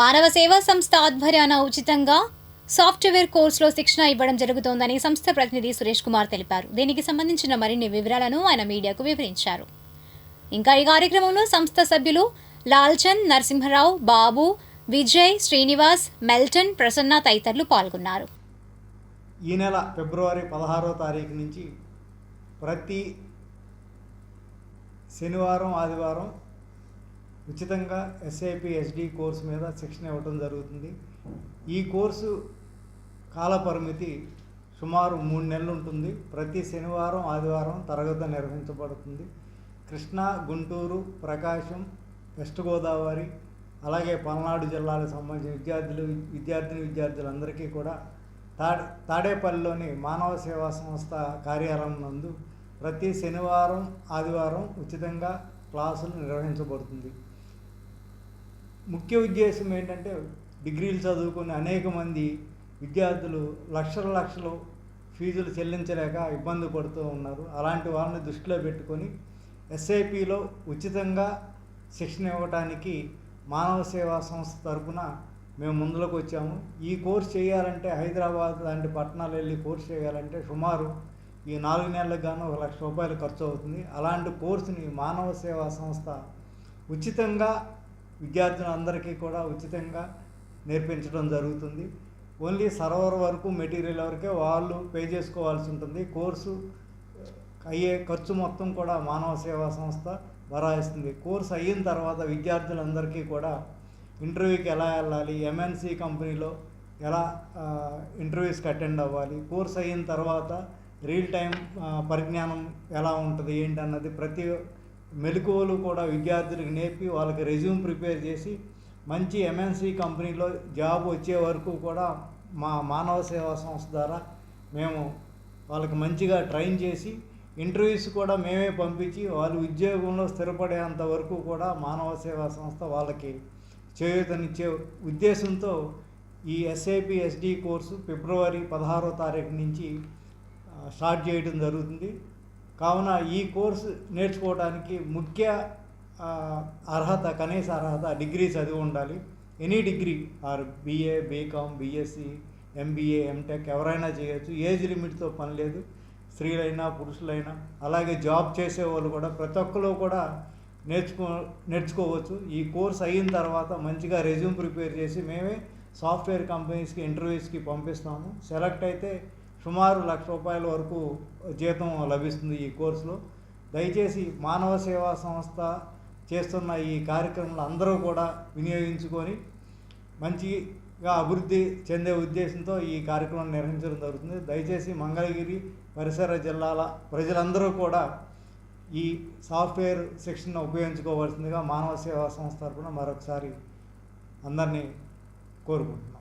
మానవ సేవా సంస్థ ఆధ్వర్యాన ఉచితంగా సాఫ్ట్వేర్ కోర్సులో శిక్షణ ఇవ్వడం జరుగుతోందని సంస్థ ప్రతినిధి సురేష్ కుమార్ తెలిపారు. దీనికి సంబంధించిన మరిన్ని వివరాలను ఆయన మీడియాకు వివరించారు. ఇంకా ఈ కార్యక్రమంలో సంస్థ సభ్యులు లాల్చంద్ నరసింహరావు బాబు విజయ్ శ్రీనివాస్ మెల్టన్ ప్రసన్న తదితరులు పాల్గొన్నారు. ఈ నెల ఫిబ్రవరి పదహారో తారీఖు నుంచి ప్రతి శనివారం ఆదివారం ఉచితంగా ఎస్ఐపి ఎస్డి కోర్సు మీద శిక్షణ ఇవ్వడం జరుగుతుంది. ఈ కోర్సు కాలపరిమితి సుమారు మూడు నెలలు ఉంటుంది. ప్రతి శనివారం ఆదివారం తరగతి నిర్వహించబడుతుంది. కృష్ణా గుంటూరు ప్రకాశం వెస్ట్ గోదావరి అలాగే పల్నాడు జిల్లాలకు సంబంధించిన విద్యార్థులు విద్యార్థిని విద్యార్థులందరికీ కూడా తాడే తాడేపల్లిలోని మానవ సేవా సంస్థ కార్యాలయం నందు ప్రతి శనివారం ఆదివారం ఉచితంగా క్లాసులు నిర్వహించబడుతుంది. ముఖ్య ఉద్దేశం ఏంటంటే డిగ్రీలు చదువుకుని అనేక మంది విద్యార్థులు లక్షల లక్షలు ఫీజులు చెల్లించలేక ఇబ్బంది పడుతూ ఉన్నారు. అలాంటి వాళ్ళని దృష్టిలో పెట్టుకొని ఎస్ఐపిలో ఉచితంగా శిక్షణ ఇవ్వడానికి మానవ సేవా సంస్థ తరపున మేము ముందులోకి వచ్చాము. ఈ కోర్స్ చేయాలంటే హైదరాబాద్ లాంటి పట్టణాలు వెళ్ళి కోర్స్ చేయాలంటే సుమారు ఈ నాలుగు నెలలకు గాను ఒక లక్ష రూపాయలు ఖర్చు అవుతుంది. అలాంటి కోర్సుని మానవ సేవా సంస్థ ఉచితంగా విద్యార్థులందరికీ కూడా ఉచితంగా నేర్పించడం జరుగుతుంది. ఓన్లీ సర్వర్ వరకు మెటీరియల్ వరకే వాళ్ళు పే చేసుకోవాల్సి ఉంటుంది. కోర్సు అయ్యే ఖర్చు మొత్తం కూడా మానవ సేవా సంస్థ భరాయిస్తుంది కోర్స్ అయిన తర్వాత విద్యార్థులందరికీ కూడా ఇంటర్వ్యూకి ఎలా వెళ్ళాలి ఎంఎన్సి కంపెనీలో ఎలా ఇంటర్వ్యూస్కి అటెండ్ అవ్వాలి కోర్స్ అయిన తర్వాత రియల్ టైం పరిజ్ఞానం ఎలా ఉంటుంది ఏంటన్నది ప్రతి మెలకువలు కూడా విద్యార్థులకు నేర్పి వాళ్ళకి రెజ్యూమ్ ప్రిపేర్ చేసి మంచి ఎంఎన్సి కంపెనీలో జాబ్ వచ్చే వరకు కూడా మా మానవ సేవా సంస్థ ద్వారా మేము వాళ్ళకి మంచిగా ట్రైన్ చేసి ఇంటర్వ్యూస్ కూడా మేమే పంపించి వాళ్ళు ఉద్యోగంలో స్థిరపడేంత వరకు కూడా మానవ సేవా సంస్థ వాళ్ళకి చేయూతనిచ్చే ఉద్దేశంతో ఈ ఎస్ఐపి ఎస్డి కోర్సు ఫిబ్రవరి పదహారో తారీఖు నుంచి స్టార్ట్ చేయడం జరుగుతుంది. కావున ఈ కోర్సు నేర్చుకోవడానికి ముఖ్య అర్హత కనీస అర్హత డిగ్రీ చదివి ఉండాలి. Any degree or BA BCom BSc MBA MTech ఎవరైనా చేయొచ్చు. ఏజ్ లిమిట్తో పని లేదు. స్త్రీలైనా పురుషులైనా అలాగే జాబ్ చేసే వాళ్ళు కూడా ప్రతి ఒక్కరు కూడా నేర్చుకో నేర్చుకోవచ్చు. ఈ కోర్స్ అయిన తర్వాత మంచిగా రెజ్యూమ్ ప్రిపేర్ చేసి మేమే సాఫ్ట్వేర్ కంపెనీస్కి ఇంటర్వ్యూస్కి పంపిస్తాము. సెలెక్ట్ అయితే సుమారు లక్ష రూపాయల వరకు జీతం లభిస్తుంది ఈ కోర్సులో. దయచేసి మానవ సేవా సంస్థ చేస్తున్న ఈ కార్యక్రమంలో అందరూ కూడా వినియోగించుకొని మంచిగా అభివృద్ధి చెందే ఉద్దేశంతో ఈ కార్యక్రమం నిర్వహించడం జరుగుతుంది. దయచేసి మంగళగిరి పరిసర జిల్లాల ప్రజలందరూ కూడా ఈ సాఫ్ట్వేర్ శిక్షణ ఉపయోగించుకోవాల్సిందిగా మానవ సేవా సంస్థ తరఫున మరొకసారి అందరినీ కోరుకుంటున్నాను